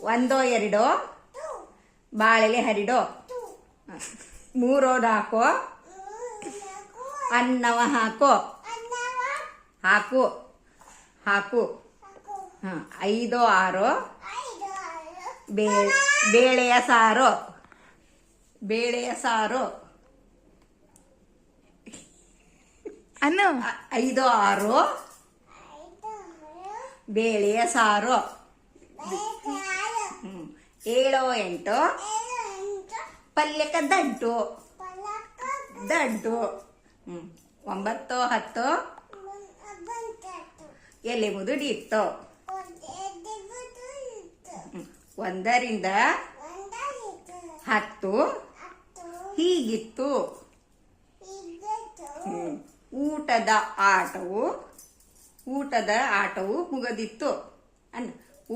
ಒಂದೋ ಎರಡೋ? ಬಾಳೆಲೆ ಹರಿಡೋ? ಮೂರೋ ನಾಲ್ಕೋ? ಅನ್ನವ ಹಾಕೋ? ಹಾಕು. ಹಾಕು. ಹಾಂ ಐದೋ ಆರೋ? ಬೇಳೆ ಬೇಳೆಯ ಸಾರು? ಬೇಳೆಯ ಸಾರು? ಅನ್ನ. ಐದು ಆರು? ಬೇಳೆಯ ಸಾರು. ಏಳು ಎಂಟು. ಪಲ್ಯಕ ದಂಟು ದಂಟು ಹ್ಮ್. ಒಂಬತ್ತು ಹತ್ತು. ಎಲೆ ಮುದುಡಿ ಇತ್ತು ಒಂದರಿಂದ ಹತ್ತು. ಹೀಗಿತ್ತು. ಊಟದ ಆಟವು ಊಟದ ಆಟವು ಮುಗದಿತ್ತು. ಅನ್ನ